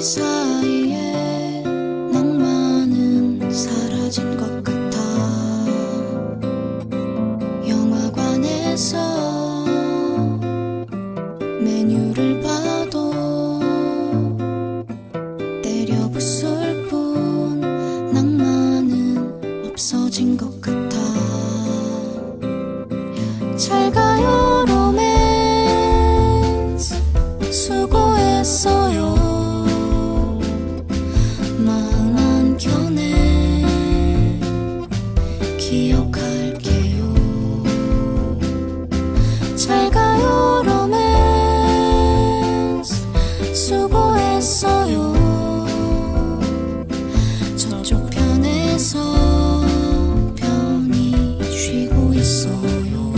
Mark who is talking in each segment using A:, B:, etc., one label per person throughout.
A: desire 쉬고 있어요.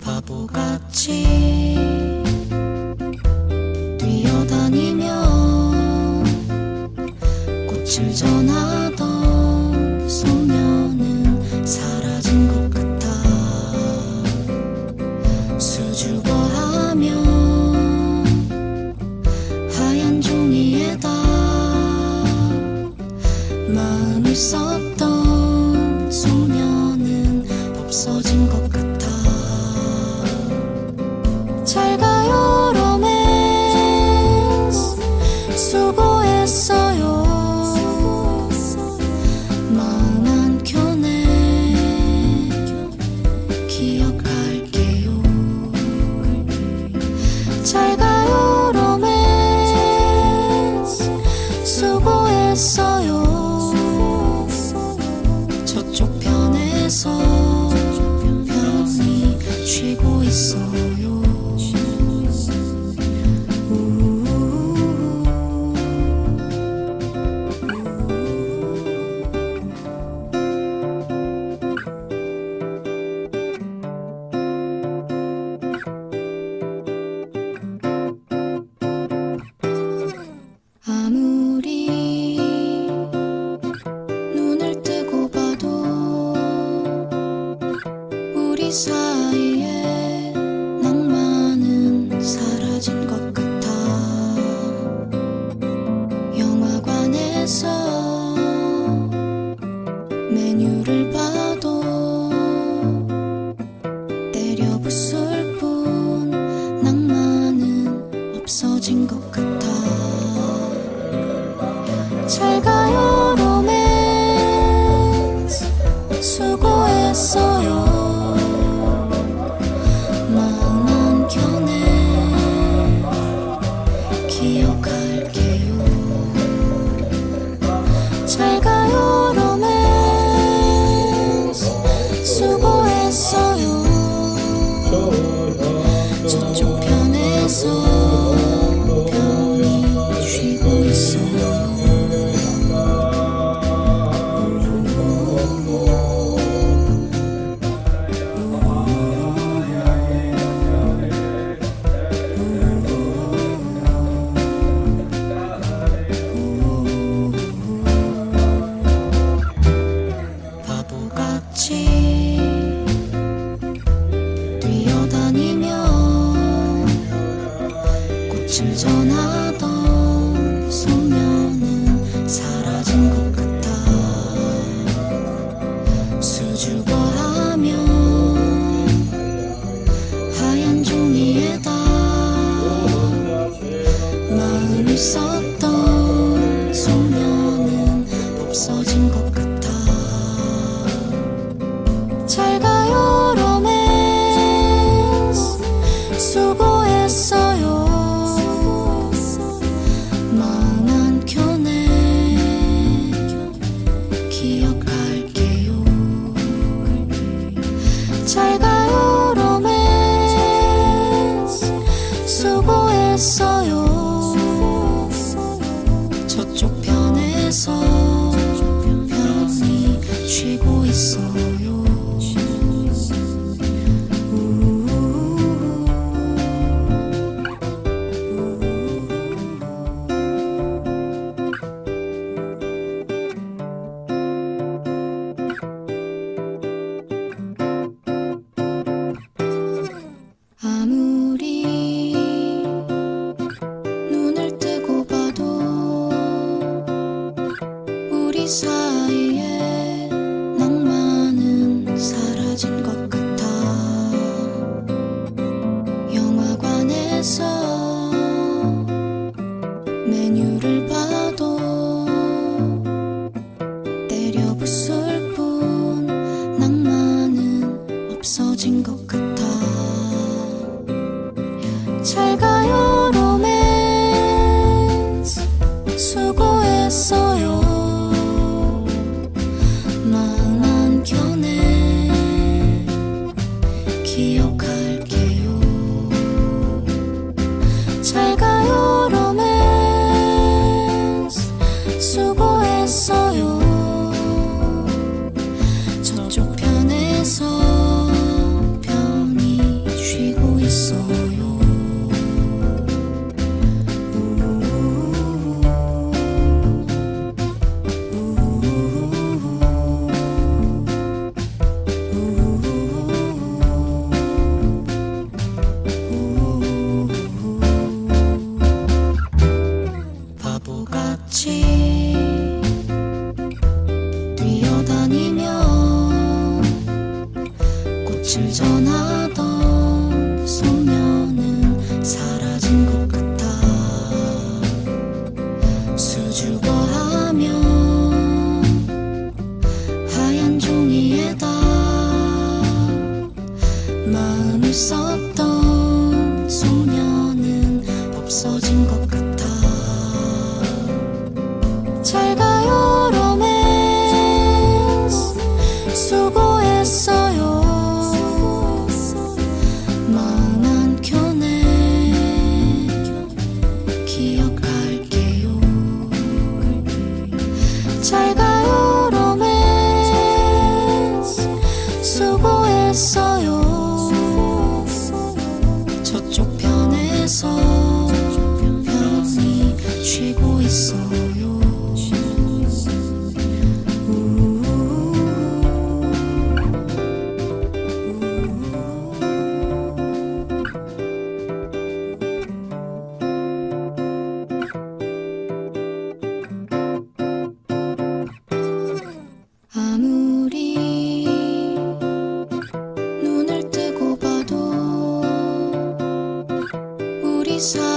A: 바보같이 뛰어다니며 꽃을 전하 사이에 낭만은 사라진 것 같아. 영화관에서 메뉴를 봐도 때려 부술 뿐 낭만은 없어진 것 같아. 잘 가요. 걸으며 꽃을 전하 사이에 낭만은 사라진 것 같아. 영화관에서 메뉴를 봐도 때려 부술 뿐 낭만은 없어진 것 같아. 잘 가요. 전하던 소녀는 사라진 것 같아. 수줍어 하며 하얀 종이에다 마음을 썼던 소녀는 없어진 것 같아. 잘 가 Lisa.